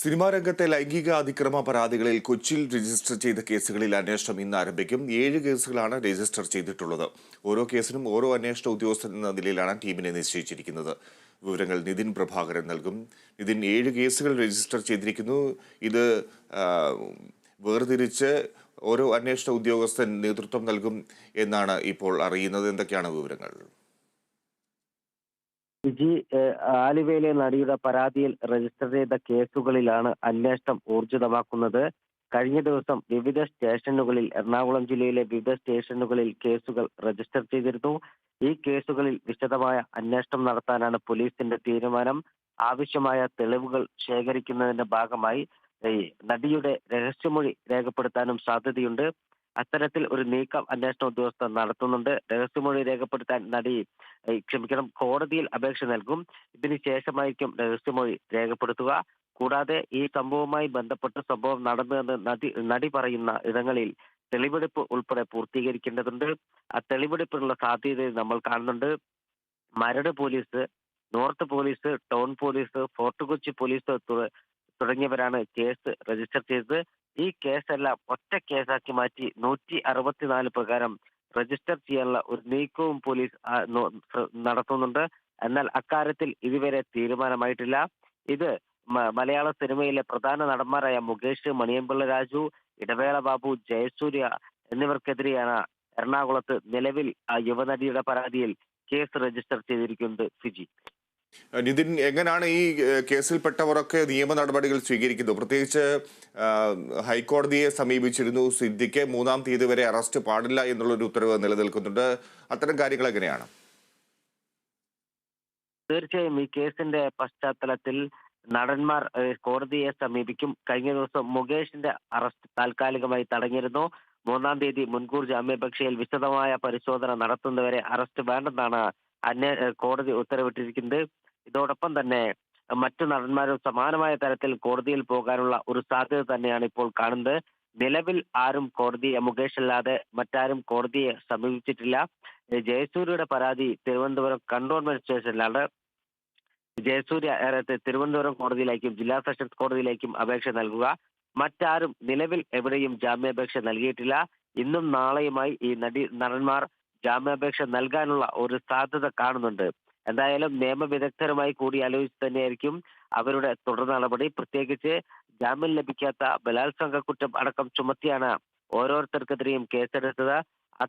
Cinema രംഗത്തെ ലൈംഗിക അതിക്രമ പരാതികളിൽ കൊച്ചിയിൽ രജിസ്റ്റർ ചെയ്ത കേസുകളിൽ അന്വേഷണം ഇന്ന് ആരംഭിക്കും. ഏഴ് കേസുകളാണ് രജിസ്റ്റർ ചെയ്തിട്ടുള്ളത്. ഓരോ കേസിനും ഓരോ അന്വേഷണ ഉദ്യോഗസ്ഥൻ എന്ന നിലയിലാണ് ടീമിനെ നിശ്ചയിച്ചിരിക്കുന്നത്. വിവരങ്ങൾ നിതിൻ പ്രഭാകരൻ നൽകും. നിതിൻ ഏഴ് കേസുകൾ രജിസ്റ്റർ ചെയ്തിരിക്കുന്നു. ഇത് വേർതിരിച്ച് ഓരോ അന്വേഷണ ഉദ്യോഗസ്ഥൻ നേതൃത്വം നൽകും എന്നാണ് ഇപ്പോൾ അറിയുന്നത്. എന്തൊക്കെയാണ് വിവരങ്ങൾ? വിജി ആലുവയിലെ നടിയുടെ പരാതിയിൽ രജിസ്റ്റർ ചെയ്ത കേസുകളിലാണ് അന്വേഷണം ഊർജിതമാക്കുന്നത്. കഴിഞ്ഞ ദിവസം വിവിധ സ്റ്റേഷനുകളിൽ എറണാകുളം ജില്ലയിലെ വിവിധ സ്റ്റേഷനുകളിൽ കേസുകൾ രജിസ്റ്റർ ചെയ്തിരുന്നു. ഈ കേസുകളിൽ വിശദമായ അന്വേഷണം നടത്താനാണ് പോലീസിന്റെ തീരുമാനം. ആവശ്യമായ തെളിവുകൾ ശേഖരിക്കുന്നതിന്റെ ഭാഗമായി നടിയുടെ രഹസ്യമൊഴി രേഖപ്പെടുത്താനും സാധ്യതയുണ്ട്. അത്തരത്തിൽ ഒരു നീക്കം അന്വേഷണ ഉദ്യോഗസ്ഥർ നടത്തുന്നുണ്ട്. രഹസ്യമൊഴി രേഖപ്പെടുത്താൻ നടി ക്ഷമിക്കണം കോടതിയിൽ അപേക്ഷ നൽകും. ഇതിന് ശേഷമായിരിക്കും രഹസ്യമൊഴി രേഖപ്പെടുത്തുക. കൂടാതെ ഈ സംഭവവുമായി ബന്ധപ്പെട്ട സംഭവം നടന്നുവെന്ന് നടി നടി പറയുന്ന ഇടങ്ങളിൽ തെളിവെടുപ്പ് ഉൾപ്പെടെ പൂർത്തീകരിക്കേണ്ടതുണ്ട്. ആ തെളിവെടുപ്പിനുള്ള സാധ്യത നമ്മൾ കാണുന്നുണ്ട്. Maradu police north police town police fort Kochi police തുടങ്ങിയവരാണ് കേസ് രജിസ്റ്റർ ചെയ്തത്. ഈ കേസെല്ലാം ഒറ്റ കേസാക്കി മാറ്റി നൂറ്റി അറുപത്തിനാല് പ്രകാരം രജിസ്റ്റർ ചെയ്യാനുള്ള ഒരു നീക്കവും പോലീസ് നടത്തുന്നുണ്ട്. എന്നാൽ അക്കാര്യത്തിൽ ഇതുവരെ തീരുമാനമായിട്ടില്ല. ഇത് മലയാള സിനിമയിലെ പ്രധാന നടന്മാരായ മുകേഷ് മണിയമ്പിള്ള രാജു ഇടവേള ബാബു ജയസൂര്യ എന്നിവർക്കെതിരെയാണ് എറണാകുളത്ത് നിലവിൽ യുവനടിയുടെ പരാതിയിൽ കേസ് രജിസ്റ്റർ ചെയ്തിരിക്കുന്നത് ഫിജി. നിതിൻ എങ്ങനെയാണ് ഈ കേസിൽപ്പെട്ടവരൊക്കെ നിയമ നടപടികൾ സ്വീകരിക്കുന്നത് പ്രത്യേകിച്ച് ഹൈക്കോടതിയെ സമീപിച്ചിരുന്നു. സിദ്ധിക്ക് മൂന്നാം തീയതി വരെ അറസ്റ്റ് പാടില്ല എന്നുള്ളൊരു ഉത്തരവ് നിലനിൽക്കുന്നുണ്ട്. അത്തരം കാര്യങ്ങൾ എങ്ങനെയാണ്? തീർച്ചയായും ഈ കേസിന്റെ പശ്ചാത്തലത്തിൽ നടന്മാർ കോടതിയെ സമീപിക്കും. കഴിഞ്ഞ ദിവസം മുകേഷിന്റെ അറസ്റ്റ് താൽക്കാലികമായി തടഞ്ഞിരുന്നു. മൂന്നാം തീയതി മുൻകൂർ ജാമ്യാപേക്ഷയിൽ വിശദമായ പരിശോധന നടത്തുന്നവരെ അറസ്റ്റ് വേണ്ടെന്നാണ് അന്വേ കോടതി ഉത്തരവിട്ടിരിക്കുന്നത്. ഇതോടൊപ്പം തന്നെ മറ്റു നടന്മാരും സമാനമായ തരത്തിൽ കോടതിയിൽ പോകാനുള്ള ഒരു സാധ്യത തന്നെയാണ് ഇപ്പോൾ കാണുന്നത്. നിലവിൽ ആരും കോടതിയെ മുകേഷ് അല്ലാതെ മറ്റാരും കോടതിയെ സമീപിച്ചിട്ടില്ല. ജയസൂര്യയുടെ പരാതി തിരുവനന്തപുരം കണ്ടോൺമെന്റ് സ്റ്റേഷനിലാണ്. ജയസൂര്യ തിരുവനന്തപുരം കോടതിയിലേക്കും ജില്ലാ സെഷൻസ് കോടതിയിലേക്കും അപേക്ഷ നൽകുക. മറ്റാരും നിലവിൽ എവിടെയും ജാമ്യാപേക്ഷ നൽകിയിട്ടില്ല. ഇന്നും നാളെയുമായി ഈ നടി നടന്മാർ ജാമ്യാപേക്ഷ നൽകാനുള്ള ഒരു സാധ്യത കാണുന്നുണ്ട്. എന്തായാലും നിയമവിദഗ്ധരുമായി കൂടി ആലോചിച്ച് തന്നെയായിരിക്കും അവരുടെ തുടർ നടപടി. പ്രത്യേകിച്ച് ജാമ്യം ലഭിക്കാത്ത ബലാത്സംഗ കുറ്റം അടക്കം ചുമത്തിയാണ് ഓരോരുത്തർക്കെതിരെയും കേസെടുത്തത്.